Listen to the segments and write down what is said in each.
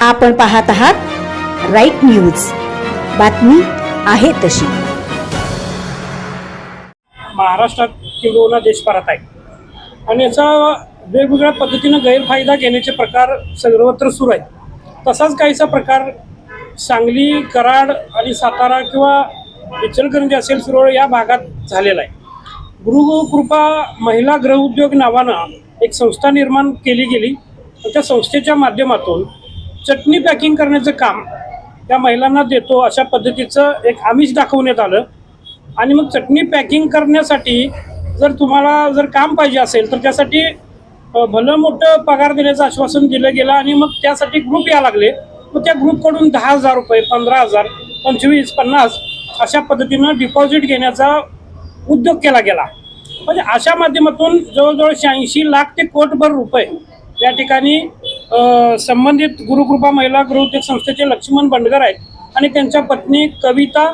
आपण पाहत आहात राईट न्यूज. बातमी आहे तशी. महाराष्ट्रात किंबहुना देशभरात आहे. आणि याचा वेगवेगळ्या पद्धतीनं गैरफायदा घेण्याचे प्रकार सर्वत्र सुरू आहेत. तसाच काहीसा प्रकार सांगली कराड आणि सातारा किंवा इचलकरंजी असेल सुरळ या भागात झालेला आहे. गुरुकृपा महिला गृहउद्योग नावानं एक संस्था निर्माण केली गेली. त्या संस्थेच्या माध्यमातून चटणी पॅकिंग करण्याचं काम त्या महिलांना देतो अशा पद्धतीचं एक आमिष दाखवण्यात आलं. आणि मग चटणी पॅकिंग करण्यासाठी जर तुम्हाला जर काम पाहिजे असेल तर त्यासाठी भलं मोठं पगार देण्याचं आश्वासन दिलं गेलं आणि मग त्यासाठी ग्रुप या लागले. मग त्या ग्रुपकडून दहा हजार रुपये पंधरा हजार पंचवीस पन्नास अशा पद्धतीनं डिपॉझिट घेण्याचा उद्योग केला गेला. म्हणजे अशा माध्यमातून जवळजवळ शहाऐंशी लाख ते कोटभर रुपये या ठिकाणी संबंधित गुरुकृपा महिला गृहोद्योग संस्थेचे लक्ष्मण बंडगर आहेत आणि त्यांच्या पत्नी कविता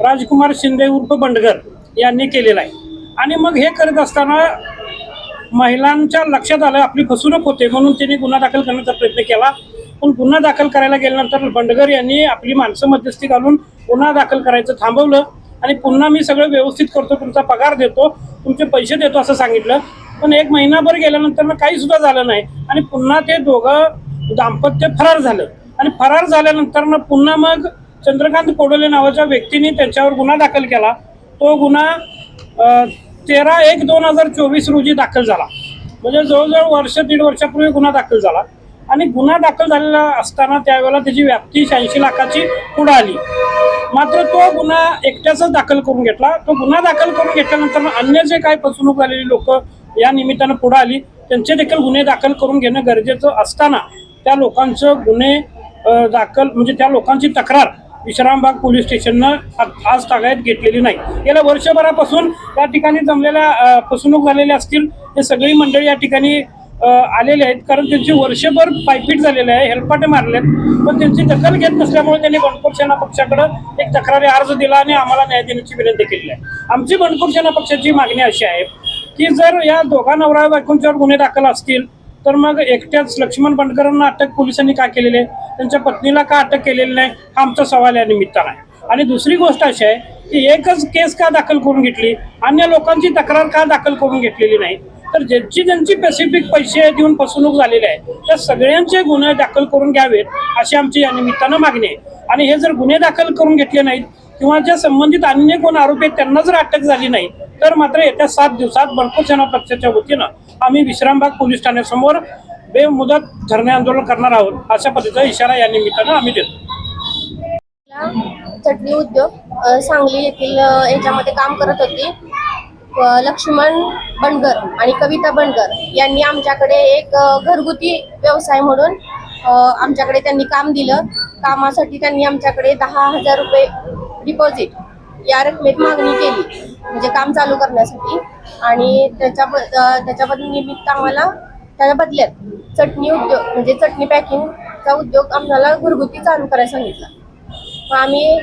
राजकुमार शिंदे उर्फ बंडगर यांनी केलेलं आहे. आणि मग हे करत असताना महिलांच्या लक्षात आलं आपली फसवणूक होते म्हणून त्यांनी गुन्हा दाखल करण्याचा प्रयत्न केला. पण गुन्हा दाखल करायला गेल्यानंतर बंडगर यांनी आपली माणसं मध्यस्थी घालून गुन्हा दाखल करायचं थांबवलं. आणि पुन्हा मी सगळं व्यवस्थित करतो तुमचा पगार देतो तुमचे पैसे देतो असं सांगितलं. पण एक महिनाभर गेल्यानंतर काही सुद्धा झालं नाही. आणि पुन्हा ते दोघं दाम्पत्य फरार झालं. आणि फरार झाल्यानंतर ना पुन्हा मग चंद्रकांत कोडोले नावाच्या व्यक्तीने त्यांच्यावर गुन्हा दाखल केला. तो गुन्हा तेरा एक दोन हजार चोवीस रोजी दाखल झाला. म्हणजे जवळजवळ वर्ष दीड वर्षापूर्वी गुन्हा दाखल झाला. आणि गुन्हा दाखल झालेला असताना त्यावेळेला त्याची व्याप्ती शहाऐंशी लाखाची पुढं आली. मात्र तो गुन्हा एकट्याचाच दाखल करून घेतला. तो गुन्हा दाखल करून घेतल्यानंतर अन्य जे काही फसवणूक झालेली लोक या निमित्तानं पुढे आली. त्यांचे देखील गुन्हे दाखल करून घेणं गरजेचं असताना त्या लोकांचं गुन्हे दाखल म्हणजे त्या लोकांची तक्रार विश्रामबाग पोलीस स्टेशननं आज तागायत घेतलेली नाही. गेल्या वर्षभरापासून त्या ठिकाणी जमलेल्या फसवणूक झालेल्या असतील हे सगळी मंडळी या ठिकाणी आलेले आहेत. कारण त्यांची वर्षभर पायपीट झालेले आहे हेलपाटे मारले आहेत पण त्यांची दखल घेत नसल्यामुळे त्यांनी बंडखोर सेना पक्षाकडं एक तक्रारी अर्ज दिला आणि आम्हाला न्याय देण्याची विनंती केली आहे. आमची बंडखोर सेना पक्षाची मागणी अशी आहे की जर या दोघा नवरा बायकोंच्यावर गुन्हे दाखल असतील तर मग एकट्याच लक्ष्मण बंडकरांना अटक पोलिसांनी का केलेली आहे? त्यांच्या पत्नीला का अटक केलेली नाही? हा आमचा सवाल या निमित्तानं आहे. आणि दुसरी गोष्ट अशी आहे की एकच केस का दाखल करून घेतली? अन्य लोकांची तक्रार का दाखल करून घेतलेली नाही? तर ज्यांची ज्यांची स्पेसिफिक पैसे देऊन फसवणूक झालेली आहे त्या सगळ्यांचे गुन्हे दाखल करून घ्यावेत अशी आमची या निमित्तानं मागणी आहे. आणि हे जर गुन्हे दाखल करून घेतले नाहीत किंवा ज्या संबंधित अन्य कोण आरोपी आहेत त्यांना जर अटक झाली नाही तर मात्र येत्या सात दिवसात बंडखोर सेना पक्षाच्या वतीनं आम्ही विश्रामबाग पोलीस ठाण्यासमोर बेमुदत धरणे आंदोलन करणार आहोत अशा पद्धतीचा इशारा या निमित्तानं आम्ही देतो. चटणी उद्योग सांगली येथील याच्यामध्ये काम करत होती लक्ष्मण बनगर आणि कविता बनगर यांनी आमच्याकडे एक घरगुती व्यवसाय म्हणून आमच्याकडे त्यांनी काम दिलं. कामासाठी त्यांनी आमच्याकडे दहा हजार रुपये डिपॉझिट या रकमेत मागणी केली. म्हणजे काम चालू करण्यासाठी. आणि त्याच्या त्याच्याबद्दल निमित्त आम्हाला त्याच्या बदल्यात. चटणी उद्योग म्हणजे चटणी पॅकिंगचा उद्योग आम्हाला घरगुती चालू करायला सांगितला. मग आम्ही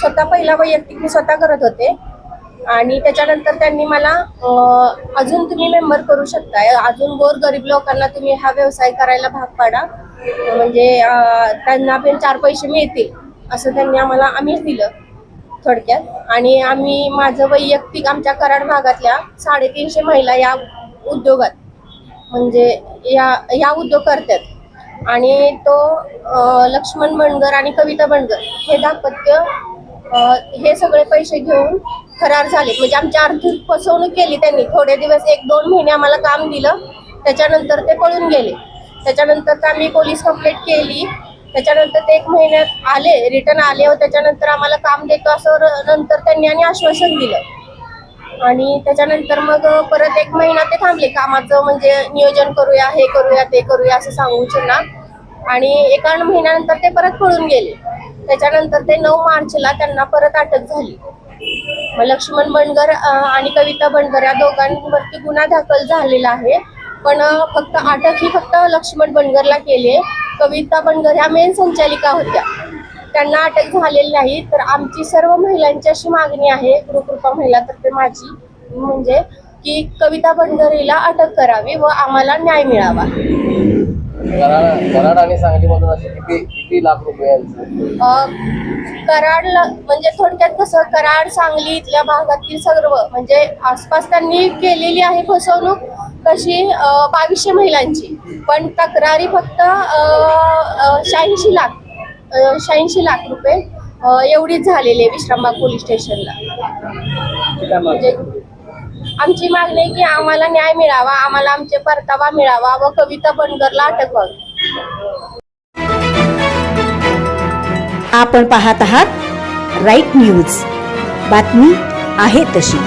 स्वतः पहिला वैयक्तिक मी स्वतः करत होते. आणि त्याच्यानंतर त्यांनी मला अजून तुम्ही मेंबर करू शकताय. अजून गोर गरीब लोकांना तुम्ही हा व्यवसाय करायला भाग पाडा. म्हणजे त्यांना पण चार पैसे मिळतील असं त्यांनी आम्हाला आम्हीच दिलं. थोडक्यात. आणि आम्ही माझं वैयक्तिक आमच्या कराड भागातल्या साडेतीनशे महिला या उद्योगात म्हणजे या या उद्योग करतात. आणि तो लक्ष्मण बंडगर आणि कविता बंडगर हे दाम्पत्य हे सगळे पैसे घेऊन फरार झाले म्हणजे आमची आर्थिक फसवणूक केली त्यांनी. थोडे दिवस एक दोन महिने आम्हाला काम दिलं. त्याच्यानंतर ते पळून गेले. त्याच्यानंतर आम्ही पोलीस कंप्लेंट केली. त्याच्यानंतर ते एक महिन्यात आले रिटर्न आले व त्याच्यानंतर आम्हाला काम देतो असं नंतर त्यांनी आणि आश्वासन दिलं. आणि त्याच्यानंतर मग परत एक महिना ते थांबले. कामाचं म्हणजे नियोजन करूया हे करूया ते करूया असं सांगू त्यांना. आणि एका महिन्यानंतर ते परत पळून गेले. त्याच्यानंतर ते नऊ मार्चला त्यांना परत अटक झाली. मग लक्ष्मण बंडगर आणि कविता बंडगर या दोघांवरती गुन्हा दाखल झालेला आहे. पण फक्त अटक ही फक्त लक्ष्मण बंडगरला केली आहे. कविता बंडगर ह्या मेन संचालिका होत्या. त्यांना अटक झालेली नाही तर आमची सर्व महिलांची अशी मागणी आहे गुरुकृपा महिलातर्फे माझी म्हणजे की कविता बंडगर हिला अटक करावी व आम्हाला न्याय मिळावा. कराड कराड आणि सांगलीमधून असे किती किती लाख रुपयांचे अ, कराडला म्हणजे थोडक्यात कसं कराड सांगली इथल्या भागातील सर्व म्हणजे आसपास त्यांनी केलेली आहे फसवणूक कशी अ, बावीसशे महिलांची. पण तक्रारी फक्त शहाऐंशी लाख शहाऐंशी लाख रुपये एवढीच झालेली आहे विश्रामबाग पोलीस स्टेशनला. म्हणजे आमची मागणी आहे की आम्हाला न्याय मिळावा आम्हाला आमचे परतावा मिळावा व कविता बनगरला अटक व्हावी. आपण पाहत आहात राईट न्यूज. बातमी आहे तशी.